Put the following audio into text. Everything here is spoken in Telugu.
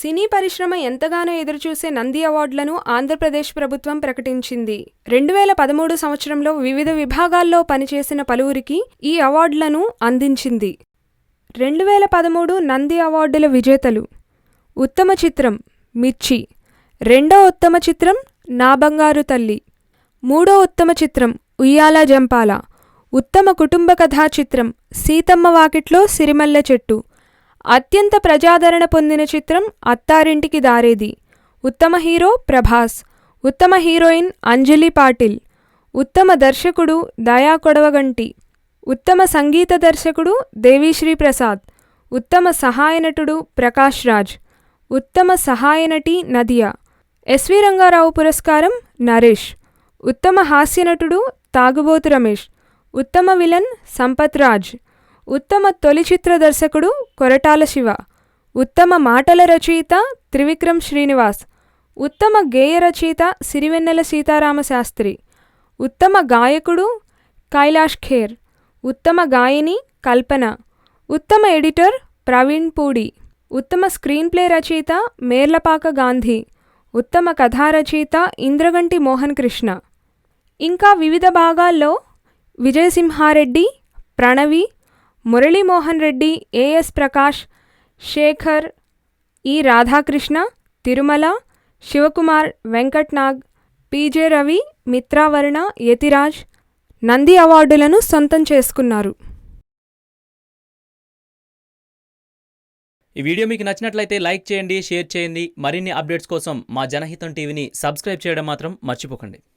సినీ పరిశ్రమ ఎంతగానో ఎదురుచూసే నంది అవార్డులను ఆంధ్రప్రదేశ్ ప్రభుత్వం ప్రకటించింది. రెండు వేల పదమూడు సంవత్సరంలో వివిధ విభాగాల్లో పనిచేసిన పలువురికి ఈ అవార్డులను అందించింది. రెండు వేల పదమూడు నంది అవార్డుల విజేతలు ఉత్తమ చిత్రం మిర్చి రెండో ఉత్తమ చిత్రం నా బంగారు తల్లి మూడో ఉత్తమ చిత్రం ఉయ్యాల జంపాల ఉత్తమ కుటుంబ కథా చిత్రం సీతమ్మ వాకిట్లో సిరిమల్లె చెట్టు అత్యంత ప్రజాదరణ పొందిన చిత్రం అత్తారింటికి దారేది. ఉత్తమ హీరో ప్రభాస్ ఉత్తమ హీరోయిన్ అంజలి పాటిల్ ఉత్తమ దర్శకుడు దయా కొడవగంటి ఉత్తమ సంగీత దర్శకుడు దేవిశ్రీ ప్రసాద్ ఉత్తమ సహాయ నటుడు ప్రకాష్ రాజ్ ఉత్తమ సహాయ నటి నదియా ఎస్వి రంగారావు పురస్కారం నరేష్ ఉత్తమ హాస్య నటుడు తాగుబోతు రమేష్ ఉత్తమ విలన్ సంపత్ రాజ్. ఉత్తమ తొలి చిత్ర దర్శకుడు కొరటాల శివ ఉత్తమ మాటల రచయిత త్రివిక్రమ్ శ్రీనివాస్ ఉత్తమ గేయ రచయిత సిరివెన్నెల సీతారామ శాస్త్రి ఉత్తమ గాయకుడు కైలాష్ ఖేర్ ఉత్తమ గాయని కల్పన ఉత్తమ ఎడిటర్ ప్రవీణ్ పూడి ఉత్తమ స్క్రీన్ ప్లే రచయిత మేర్లపాక గాంధీ ఉత్తమ కథా రచయిత ఇంద్రగంటి మోహన్ కృష్ణ. ఇంకా వివిధ భాగాల్లో విజయసింహారెడ్డి ప్రణవి మురళీమోహన్ రెడ్డి ఏఎస్ ప్రకాష్ శేఖర్ ఈ రాధాకృష్ణ తిరుమల శివకుమార్ వెంకట్నాగ్ పీజే రవి మిత్రావరుణ యతిరాజ్ నంది అవార్డులను సొంతం చేసుకున్నారు. ఈ వీడియో మీకు నచ్చినట్లయితే లైక్ చేయండి షేర్ చేయండి. మరిన్ని అప్డేట్స్ కోసం మా జనహితం టీవీని సబ్స్క్రైబ్ చేయడం మాత్రం మర్చిపోకండి.